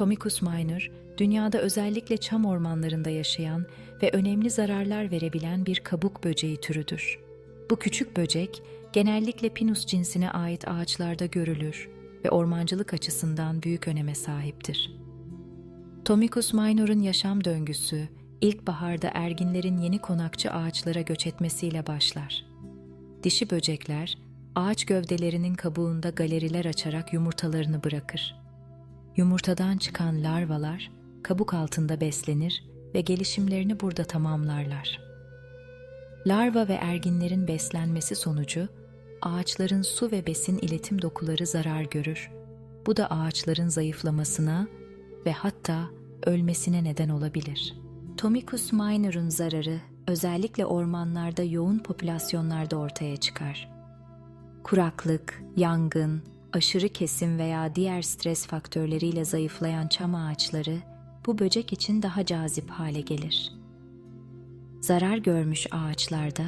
Tomicus minor, dünyada özellikle çam ormanlarında yaşayan ve önemli zararlar verebilen bir kabuk böceği türüdür. Bu küçük böcek genellikle Pinus cinsine ait ağaçlarda görülür ve ormancılık açısından büyük öneme sahiptir. Tomicus minor'un yaşam döngüsü ilkbaharda erginlerin yeni konakçı ağaçlara göç etmesiyle başlar. Dişi böcekler ağaç gövdelerinin kabuğunda galeriler açarak yumurtalarını bırakır. Yumurtadan çıkan larvalar kabuk altında beslenir ve gelişimlerini burada tamamlarlar. Larva ve erginlerin beslenmesi sonucu ağaçların su ve besin iletim dokuları zarar görür. Bu da ağaçların zayıflamasına ve hatta ölmesine neden olabilir. Tomicus minor'un zararı özellikle ormanlarda yoğun popülasyonlarda ortaya çıkar. Kuraklık, yangın, aşırı kesim veya diğer stres faktörleriyle zayıflayan çam ağaçları bu böcek için daha cazip hale gelir. Zarar görmüş ağaçlarda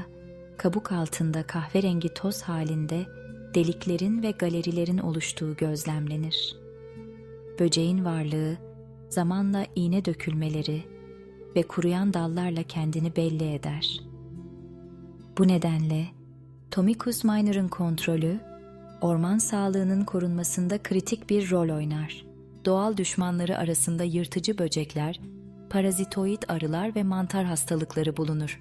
kabuk altında kahverengi toz halinde deliklerin ve galerilerin oluştuğu gözlemlenir. Böceğin varlığı zamanla iğne dökülmeleri ve kuruyan dallarla kendini belli eder. Bu nedenle Tomicus minor'ın kontrolü orman sağlığının korunmasında kritik bir rol oynar. Doğal düşmanları arasında yırtıcı böcekler, parazitoid arılar ve mantar hastalıkları bulunur.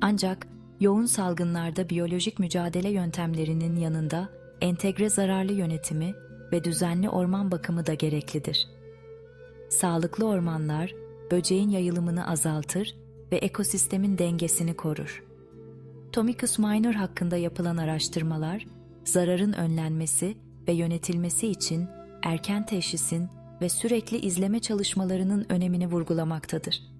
Ancak yoğun salgınlarda biyolojik mücadele yöntemlerinin yanında entegre zararlı yönetimi ve düzenli orman bakımı da gereklidir. Sağlıklı ormanlar böceğin yayılımını azaltır ve ekosistemin dengesini korur. Tomicus minor hakkında yapılan araştırmalar, zararın önlenmesi ve yönetilmesi için erken teşhisin ve sürekli izleme çalışmalarının önemini vurgulamaktadır.